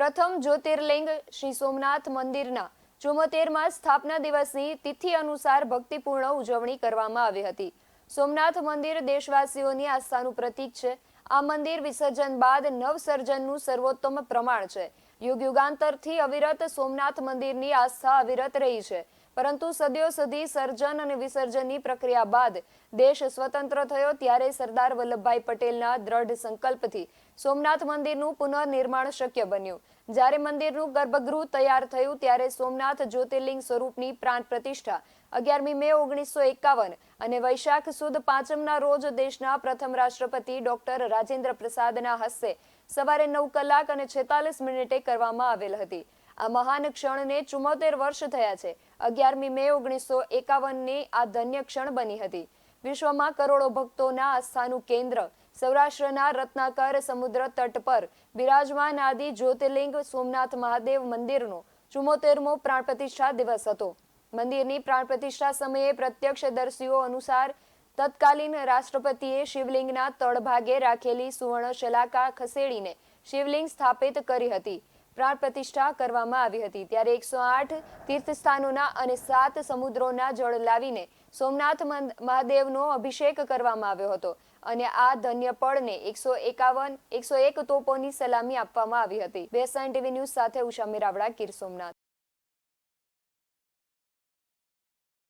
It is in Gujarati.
પ્રથમ જ્યોતિર્લિંગ શ્રી સોમનાથ મંદિરના ચુમ્મોતેરમાં સ્થાપના દિવસની તિથિ અનુસાર ભક્તિપૂર્ણ ઉજવણી કરવામાં આવી હતી. સોમનાથ મંદિર દેશવાસીઓની આસ્થાનું પ્રતીક છે. આ મંદિર વિસર્જન બાદ નવસર્જનનું સર્વોત્તમ પ્રમાણ છે. યુગ યુગાંતરથી અવિરત સોમનાથ મંદિરની આસ્થા અવિરત રહી છે. પરંતુ સદીઓ સુધી સર્જન અને વિસર્જનની પ્રક્રિયા બાદ દેશ સ્વતંત્ર થયો ત્યારે સરદાર વલ્લભભાઈ પટેલના દ્રઢ સંકલ્પથી સોમનાથ મંદિરનું પુનર્નિર્માણ શક્ય બન્યું. જ્યારે મંદિરનું ગર્ભગૃહ તૈયાર થયું ત્યારે સોમનાથ જ્યોતિર્લિંગ સ્વરૂપની પ્રાણ પ્રતિષ્ઠા અગિયારમી મે ઓગણીસો એકાવન અને વૈશાખ સુદ પાંચમના રોજ દેશના પ્રથમ રાષ્ટ્રપતિ ડોક્ટર રાજેન્દ્ર પ્રસાદના હસ્તે સવારે નવ કલાક અને છેતાલીસ મિનિટે કરવામાં આવેલ હતી. આ મહાન ક્ષણને ચુમ્મોતેર વર્ષ થયા છે. અગિયારમી મે ઓગણીસો એકાવનની આ ધન્ય ક્ષણ બની હતી. વિશ્વમાં કરોડો ભક્તોના આસ્થાનું કેન્દ્ર, સૌરાષ્ટ્રના રત્નાકર સમુદ્ર તટ પર બિરાજમાન આદિ જ્યોતિર્લિંગ સોમનાથ મહાદેવ મંદિરનો ચુમ્મોતેરમો પ્રાણ પ્રતિષ્ઠા દિવસ હતો. મંદિરની પ્રાણ પ્રતિષ્ઠા સમયે પ્રત્યક્ષદર્શીઓ અનુસાર તત્કાલીન રાષ્ટ્રપતિએ શિવલિંગના તળભાગે રાખેલી સુવર્ણ શલાકા ખસેડીને શિવલિંગ સ્થાપિત કરી હતી. પ્રાણ પ્રતિષ્ઠા કરવામાં આવી હતી. ત્યારે એકસો આઠ તીર્થસ્થાનોના અને સાત સમુદ્રોના જળ લાવીને સોમનાથ મહાદેવનો અભિષેક કરવામાં આવ્યો હતો અને આ ધન્ય પળને એકસો એકાવન, એકસો એક તોપોની સલામી આપવામાં આવી હતી. બેસાઇન ટીવી ન્યૂઝ સાથે ઉષા મેરાવડા, ગીર સોમનાથ.